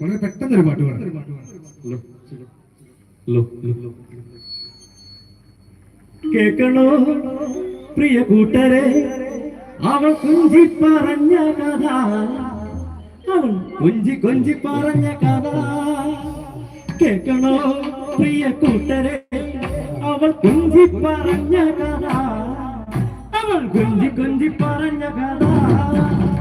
വളരെ പെട്ടെന്ന് പാട്ട് പാടാം. കേൾക്കണോ പ്രിയ കൂട്ടരെ? അവൾ കുഞ്ചി പറഞ്ഞ കഥ. അവൾ കുഞ്ചി കൊഞ്ചി പറഞ്ഞ കഥ. കേൾക്കണോ പ്രിയ കൂട്ടരെ? അവൾ കുഞ്ചി പറഞ്ഞ കഥ. അവൾ കുഞ്ചി കൊഞ്ചി പറഞ്ഞ കഥ.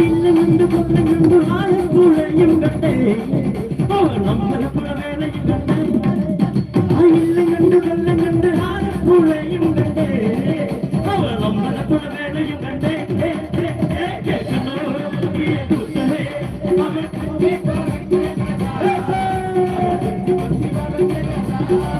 இல்லை நின்று கொண்டு நின்று நாயம் கூட எங்கட்டே அவன் நம்மள பல வேலை நான் இல்லை நின்று கொண்டு நின்று நாயம் கூட எங்கட்டே அவன் நம்மள பல வேலையும் கண்டே Thank you.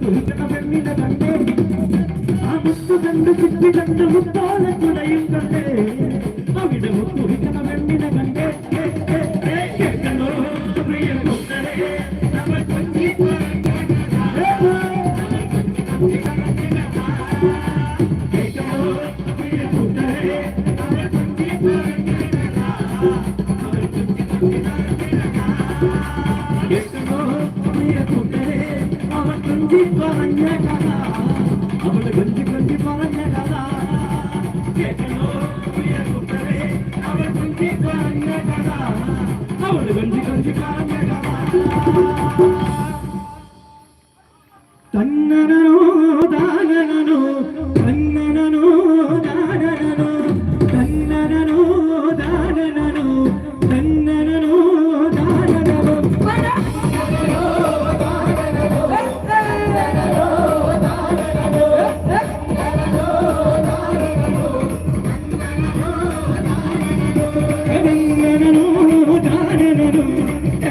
പെണ്ണിന്റെ കണ്ടേ ആ മുത്തു കണ്ട് ചുറ്റി കണ്ട് മുത്തോലെ കുടയും കണ്ടേ അവിടെ മുത്തുഹിക്കണ പെണ്ണിനെ കണ്ടേ Thank you. keep on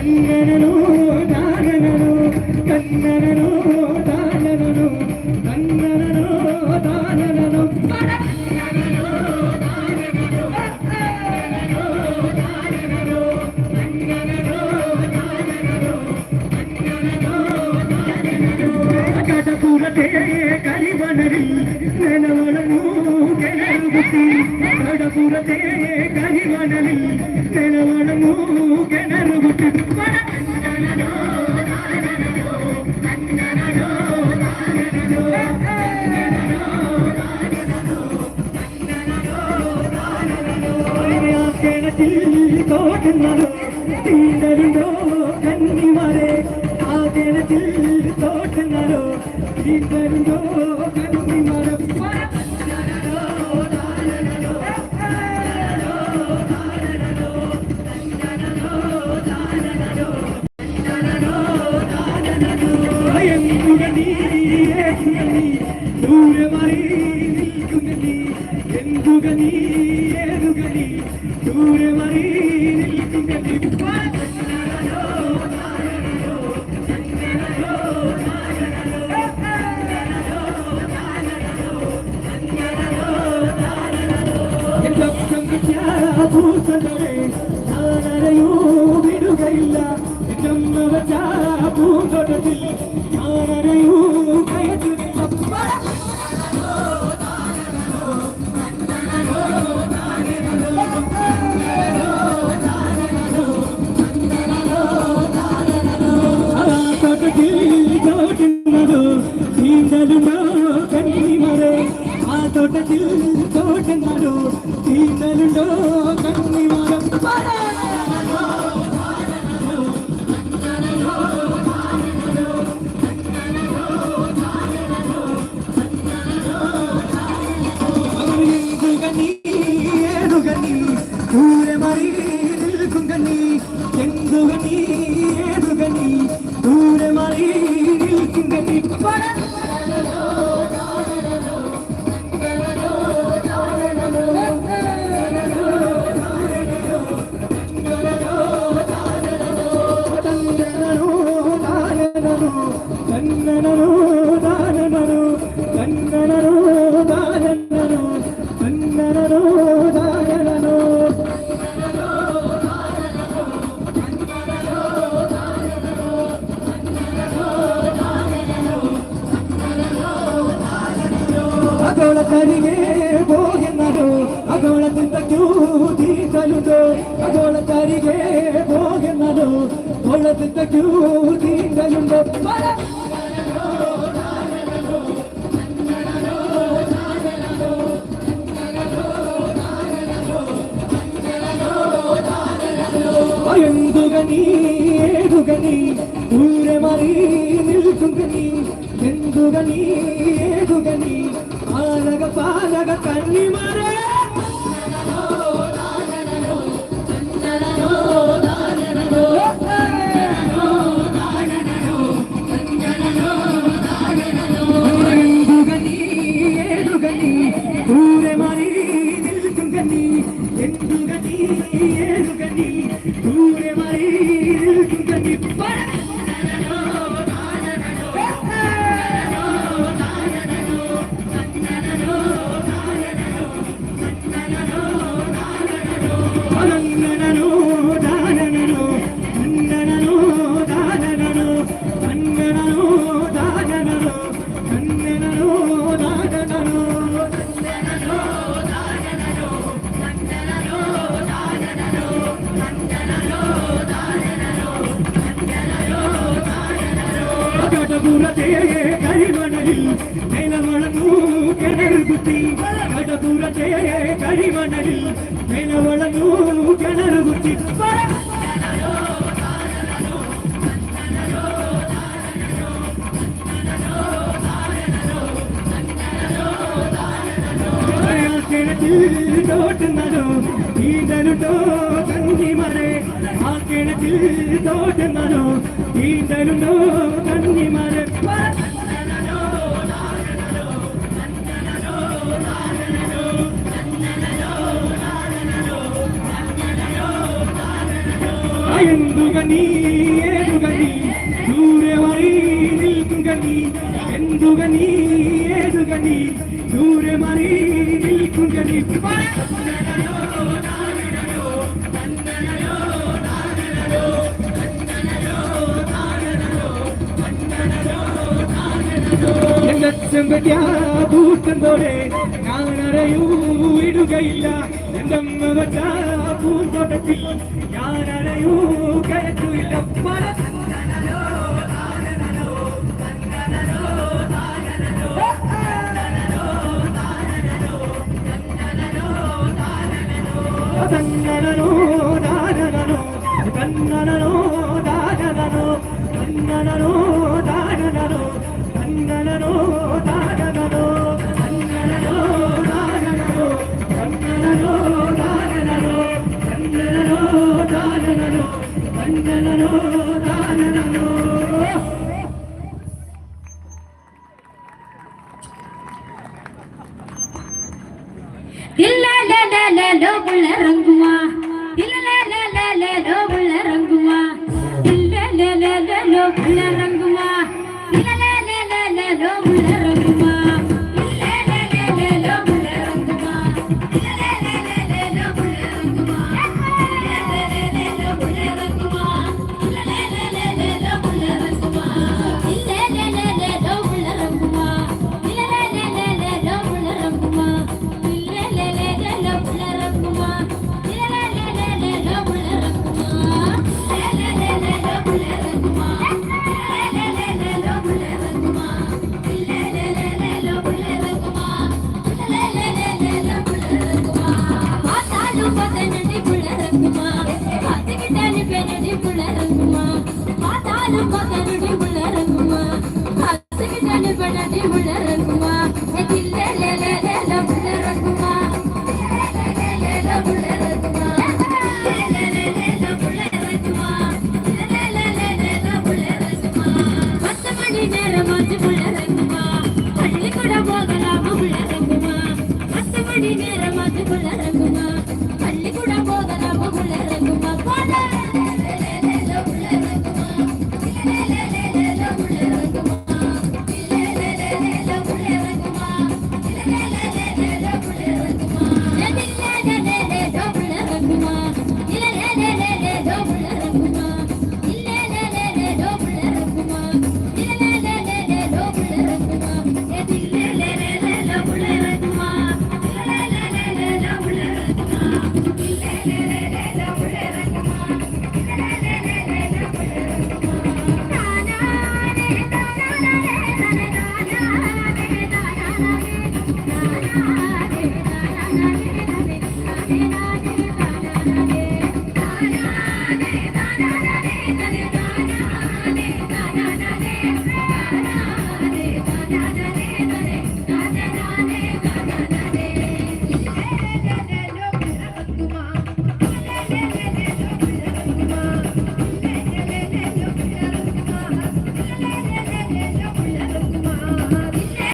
కంగనను దానను కంగనను దానను కంగనను దానను కలివనరి నెలవలము కెలరుగుతి కడపులకే கதில் தோட்டங்களோ இன்றோ கருமி மரம் ദൂരമറി നിൽക്കുന്നീ എന്തുകനീ ഏതുകനീ ദൂരമറി നിൽക്കുന്നീ പൂക്കളെ ഞാനരയോ വിടുകയില്ല. എന്നമ്മ പൂന്തോട്ടത്തിൽ بارك పెద్దకు తీండలుండప్ప ఏడుగని ఊరె మరీ నిలుకుందని ఎందుగని ఏడుగని ఆలగ పాలగ కన్ని మరే கடபுரத்தையே கழிவணலில் நிலவளமூ கிணறுகுத்தி கடபுரத்தையே கழிவணலில் நிலவளமூ கிணறுகுத்தி கிணத்தில் தோட்டுந்தனோ ஈதனுட்டோ தோட்டமனோ தீண்டனோ தண்ணி மரப்ப ఎందుకని ఏదుగని దూరెవరి నిల్పుగని ఎందుకని ఏదుగని దూరెమరీ ചെമ്പറ്റാ പൂത്തന്തോടെ ഞാനറയൂ ഇടുകയില്ല എന്തെന്ന് വെച്ചാ പൂന്തോട്ടത്തിൽ ഞാനറയൂ കയറ്റൂല്ല തന്നനോ നാനനോ തന്നനോ ¡Gracias! I'm